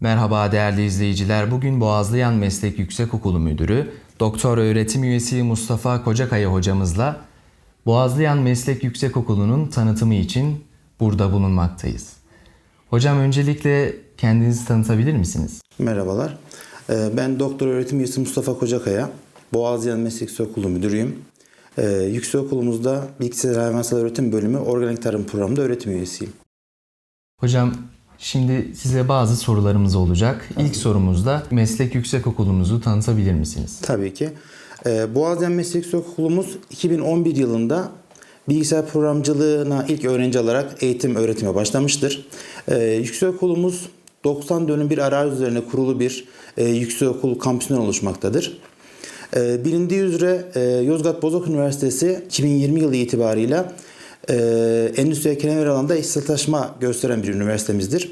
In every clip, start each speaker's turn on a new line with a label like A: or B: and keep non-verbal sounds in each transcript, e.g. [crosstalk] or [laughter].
A: Merhaba değerli izleyiciler. Bugün Boğazlayan Meslek Yüksekokulu Müdürü, Doktor Öğretim Üyesi Mustafa Kocakaya hocamızla Boğazlayan Meslek Yüksekokulu'nun tanıtımı için burada bulunmaktayız. Hocam öncelikle kendinizi tanıtabilir misiniz?
B: Merhabalar. Ee, Ben doktor öğretim üyesi Mustafa Kocakaya. Boğaziyen Meslek Yüksekokulu Müdürüyüm. Ee, Yüksekokulumuzda Bilgisayar Hayvansal Öğretim Bölümü Organik Tarım Programı'nda öğretim üyesiyim.
A: Hocam şimdi size bazı sorularımız olacak. İlk sorumuzda meslek yüksekokulumuzu tanıtabilir misiniz?
B: Tabii ki. Ee, Boğaziyen Meslek Yüksekokulumuz 2011 yılında bilgisayar programcılığına ilk öğrenci alarak eğitim öğretime başlamıştır. Ee, Yüksekokulumuz 90 dönüm bir arazi üzerine kurulu bir e, yüksekokul kampüsünden oluşmaktadır. Ee, Bilindiği üzere e, Yozgat Bozok Üniversitesi 2020 yılı itibarıyla e, endüstri kenar alanda istihdamlaşma gösteren bir üniversitemizdir.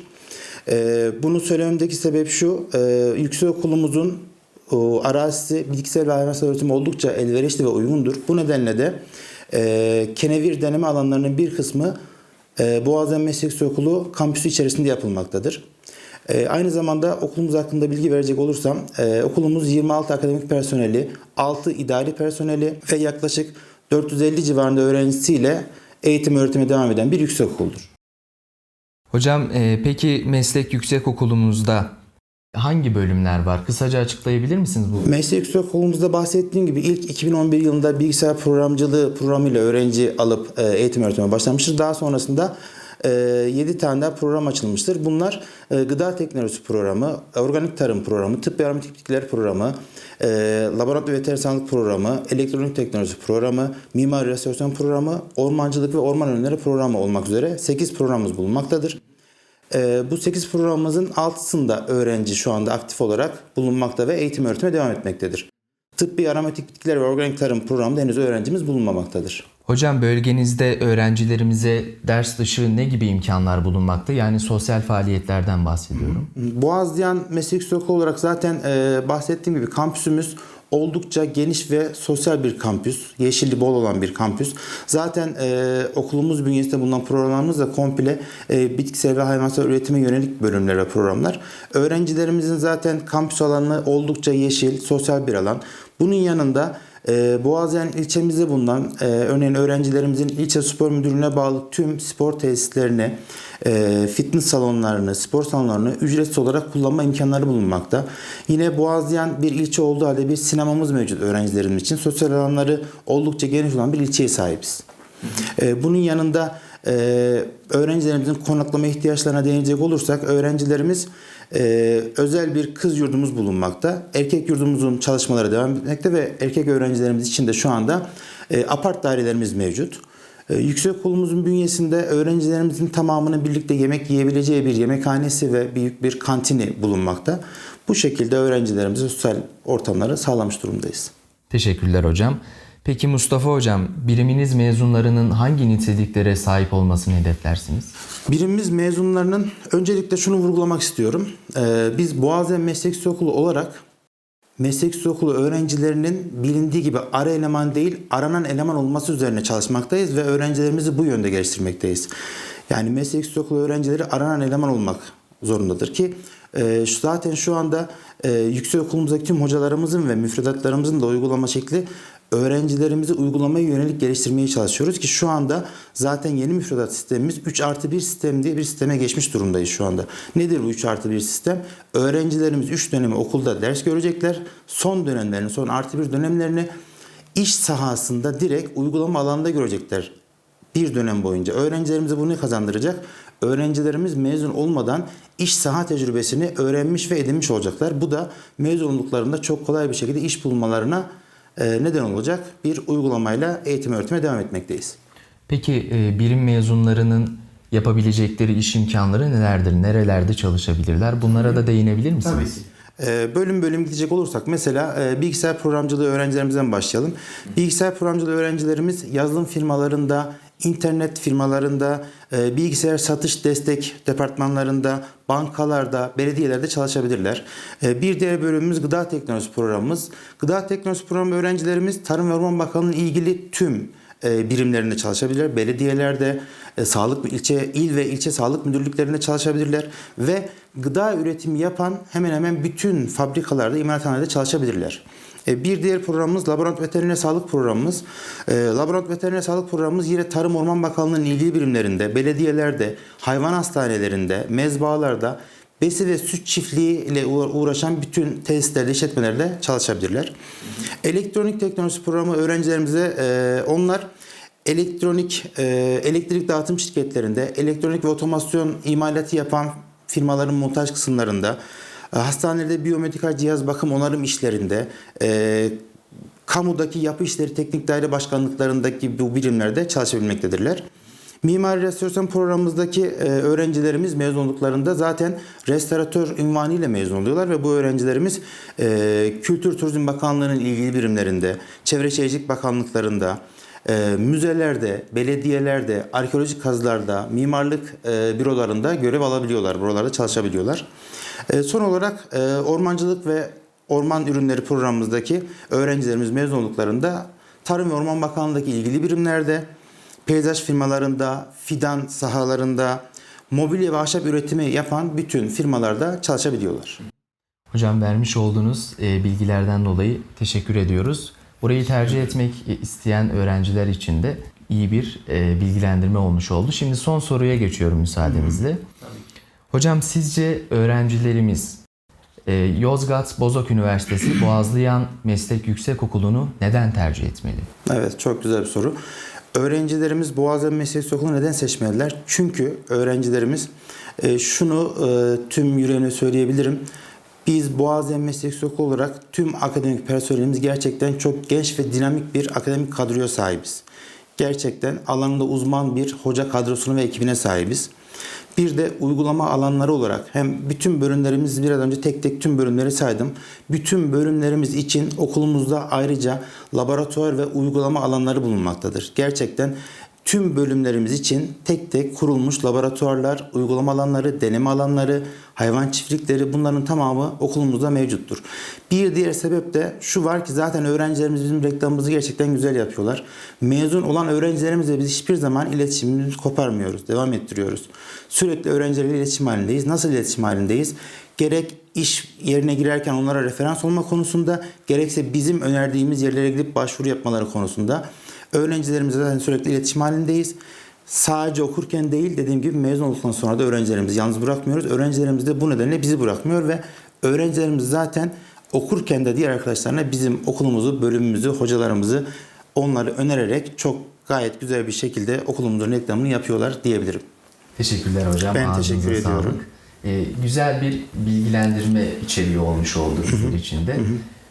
B: E, Bunu söylememdeki sebep şu, e, yüksekokulumuzun o, arazisi bilgisayar ve hayvansal öğretimi oldukça elverişli ve uygundur. Bu nedenle de e, kenevir deneme alanlarının bir kısmı e, Boğaziyen Meslek Yüksekokulu kampüsü içerisinde yapılmaktadır. E, aynı zamanda okulumuz hakkında bilgi verecek olursam e, okulumuz 26 akademik personeli, 6 idari personeli ve yaklaşık 450 civarında öğrencisiyle eğitim öğretime devam eden bir yüksekokuldur.
A: Hocam e, peki meslek yüksekokulumuzda hangi bölümler var? Kısaca açıklayabilir misiniz bu?
B: Meslek yüksekokulumuzda bahsettiğim gibi ilk 2011 yılında bilgisayar programcılığı programıyla öğrenci alıp e, eğitim öğretime başlamıştır. Daha sonrasında 7 tane daha program açılmıştır. Bunlar e, gıda teknolojisi programı, organik tarım programı, tıp ve aromatik bitkiler programı, e, laboratuvar veteriner sağlık programı, elektronik teknoloji programı, mimari restorasyon programı, ormancılık ve orman ürünleri programı olmak üzere 8 programımız bulunmaktadır. Ee, bu 8 programımızın 6'sında öğrenci şu anda aktif olarak bulunmakta ve eğitim öğretime devam etmektedir. Tıbbi aromatik bitkiler ve organik tarım programında henüz öğrencimiz bulunmamaktadır.
A: Hocam bölgenizde öğrencilerimize ders dışı ne gibi imkanlar bulunmakta? Yani sosyal faaliyetlerden bahsediyorum.
B: Boğazlayan Meslek Yüksekokulu olarak zaten e, bahsettiğim gibi kampüsümüz oldukça geniş ve sosyal bir kampüs. Yeşilli bol olan bir kampüs. Zaten e, okulumuz bünyesinde bulunan programlarımız da komple e, bitkisel ve hayvansal üretime yönelik bölümler ve programlar. Öğrencilerimizin zaten kampüs alanı oldukça yeşil, sosyal bir alan. Bunun yanında e, Boğaziyen ilçemizde bulunan e, örneğin öğrencilerimizin ilçe spor müdürlüğüne bağlı tüm spor tesislerini, e, fitness salonlarını, spor salonlarını ücretsiz olarak kullanma imkanları bulunmakta. Yine Boğaziyen bir ilçe olduğu halde bir sinemamız mevcut öğrencilerimiz için. Sosyal alanları oldukça geniş olan bir ilçeye sahibiz. E, bunun yanında e, öğrencilerimizin konaklama ihtiyaçlarına değinecek olursak öğrencilerimiz e, özel bir kız yurdumuz bulunmakta. Erkek yurdumuzun çalışmaları devam etmekte ve erkek öğrencilerimiz için de şu anda e, apart dairelerimiz mevcut. E, Yüksekokulumuzun bünyesinde öğrencilerimizin tamamının birlikte yemek yiyebileceği bir yemekhanesi ve büyük bir kantini bulunmakta. Bu şekilde öğrencilerimize sosyal ortamları sağlamış durumdayız.
A: Teşekkürler hocam. Peki Mustafa hocam, biriminiz mezunlarının hangi niteliklere sahip olmasını hedeflersiniz?
B: Birimimiz mezunlarının öncelikle şunu vurgulamak istiyorum. Ee, biz Boğaziyen Meslek Yüksekokulu olarak meslek yüksekokulu öğrencilerinin bilindiği gibi ara eleman değil aranan eleman olması üzerine çalışmaktayız ve öğrencilerimizi bu yönde geliştirmekteyiz. Yani meslek yüksekokulu öğrencileri aranan eleman olmak zorundadır ki e, şu- zaten şu anda e, yüksekokulumuzdaki tüm hocalarımızın ve müfredatlarımızın da uygulama şekli öğrencilerimizi uygulamaya yönelik geliştirmeye çalışıyoruz ki şu anda zaten yeni müfredat sistemimiz 3 artı 1 sistem diye bir sisteme geçmiş durumdayız şu anda. Nedir bu 3 artı 1 sistem? Öğrencilerimiz 3 dönemi okulda ders görecekler. Son dönemlerini, son artı 1 dönemlerini iş sahasında direkt uygulama alanında görecekler bir dönem boyunca. Öğrencilerimize bu ne kazandıracak? Öğrencilerimiz mezun olmadan iş saha tecrübesini öğrenmiş ve edinmiş olacaklar. Bu da mezun olduklarında çok kolay bir şekilde iş bulmalarına neden olacak bir uygulamayla eğitim öğretime devam etmekteyiz.
A: Peki e, birim mezunlarının yapabilecekleri iş imkanları nelerdir? Nerelerde çalışabilirler? Bunlara da değinebilir misiniz?
B: Ee, Bölüm bölüm gidecek olursak mesela e, bilgisayar programcılığı öğrencilerimizden başlayalım. Bilgisayar programcılığı öğrencilerimiz yazılım firmalarında, internet firmalarında, e, bilgisayar satış destek departmanlarında, bankalarda, belediyelerde çalışabilirler. E, Bir diğer bölümümüz gıda teknolojisi programımız. Gıda teknolojisi programı öğrencilerimiz Tarım ve Orman Bakanlığı'nın ilgili tüm e, birimlerinde çalışabilirler. Belediyelerde, sağlık ilçe il ve ilçe sağlık müdürlüklerinde çalışabilirler ve gıda üretimi yapan hemen hemen bütün fabrikalarda, imalathanelerde çalışabilirler. E, Bir diğer programımız laborant veteriner sağlık programımız. E, laborant veteriner sağlık programımız yine Tarım Orman Bakanlığı'nın ilgili birimlerinde, belediyelerde, hayvan hastanelerinde, mezbahalarda besi ve süt çiftliği ile uğra- uğraşan bütün tesislerde, işletmelerde çalışabilirler. Elektronik teknolojisi programı öğrencilerimize e, onlar elektronik elektrik dağıtım şirketlerinde, elektronik ve otomasyon imalatı yapan firmaların montaj kısımlarında, hastanelerde biyomedikal cihaz bakım onarım işlerinde, e, kamudaki yapı işleri teknik daire başkanlıklarındaki bu birimlerde çalışabilmektedirler. Mimari restorasyon programımızdaki e, öğrencilerimiz mezun olduklarında zaten restoratör ünvanı ile mezun oluyorlar ve bu öğrencilerimiz e, Kültür Turizm Bakanlığı'nın ilgili birimlerinde, Çevre Şehircilik Bakanlıklarında, e, müzelerde, belediyelerde, arkeolojik kazılarda, mimarlık e, bürolarında görev alabiliyorlar. Buralarda çalışabiliyorlar. E, son olarak e, ormancılık ve orman ürünleri programımızdaki öğrencilerimiz mezun olduklarında Tarım ve Orman Bakanlığı'ndaki ilgili birimlerde, peyzaj firmalarında, fidan sahalarında, mobilya ve ahşap üretimi yapan bütün firmalarda çalışabiliyorlar.
A: Hocam vermiş olduğunuz e, bilgilerden dolayı teşekkür ediyoruz. Burayı tercih etmek isteyen öğrenciler için de iyi bir bilgilendirme olmuş oldu. Şimdi son soruya geçiyorum müsaadenizle. Hocam sizce öğrencilerimiz e, Yozgat Bozok Üniversitesi [clears throat] Boğazlıyan Meslek Yüksekokulu'nu neden tercih etmeli?
B: Evet çok güzel bir soru. Öğrencilerimiz Boğaziçi Meslek Okulu neden seçmediler? Çünkü öğrencilerimiz e, şunu e, tüm yüreğine söyleyebilirim. Biz Boğaziçi Meslek Okulu olarak tüm akademik personelimiz gerçekten çok genç ve dinamik bir akademik kadroya sahibiz. Gerçekten alanında uzman bir hoca kadrosuna ve ekibine sahibiz. Bir de uygulama alanları olarak hem bütün bölümlerimiz biraz önce tek tek tüm bölümleri saydım. Bütün bölümlerimiz için okulumuzda ayrıca laboratuvar ve uygulama alanları bulunmaktadır. Gerçekten tüm bölümlerimiz için tek tek kurulmuş laboratuvarlar, uygulama alanları, deneme alanları, hayvan çiftlikleri bunların tamamı okulumuzda mevcuttur. Bir diğer sebep de şu var ki zaten öğrencilerimiz bizim reklamımızı gerçekten güzel yapıyorlar. Mezun olan öğrencilerimizle biz hiçbir zaman iletişimimizi koparmıyoruz, devam ettiriyoruz. Sürekli öğrencilerle iletişim halindeyiz. Nasıl iletişim halindeyiz? Gerek iş yerine girerken onlara referans olma konusunda, gerekse bizim önerdiğimiz yerlere gidip başvuru yapmaları konusunda öğrencilerimizle zaten sürekli iletişim halindeyiz. Sadece okurken değil dediğim gibi mezun olduktan sonra da öğrencilerimizi yalnız bırakmıyoruz. Öğrencilerimiz de bu nedenle bizi bırakmıyor ve öğrencilerimiz zaten okurken de diğer arkadaşlarına bizim okulumuzu, bölümümüzü, hocalarımızı onları önererek çok gayet güzel bir şekilde okulumuzun reklamını yapıyorlar diyebilirim.
A: Teşekkürler hocam.
B: Ben
A: Ağzınıza
B: teşekkür ediyorum.
A: sağlık. Ee, güzel bir bilgilendirme içeriği olmuş oldu bizim için de.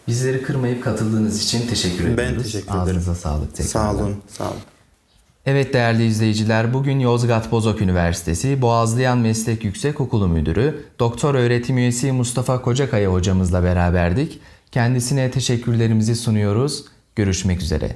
A: Bizleri kırmayıp katıldığınız için teşekkür
B: Ben
A: ediyoruz.
B: teşekkür ederim.
A: Ağzınıza sağlık tekrar.
B: Sağ olun, sağ olun.
A: Evet değerli izleyiciler, bugün Yozgat Bozok Üniversitesi Boğazlayan Meslek Yüksekokulu Müdürü, Doktor Öğretim Üyesi Mustafa Kocakaya hocamızla beraberdik. Kendisine teşekkürlerimizi sunuyoruz. Görüşmek üzere.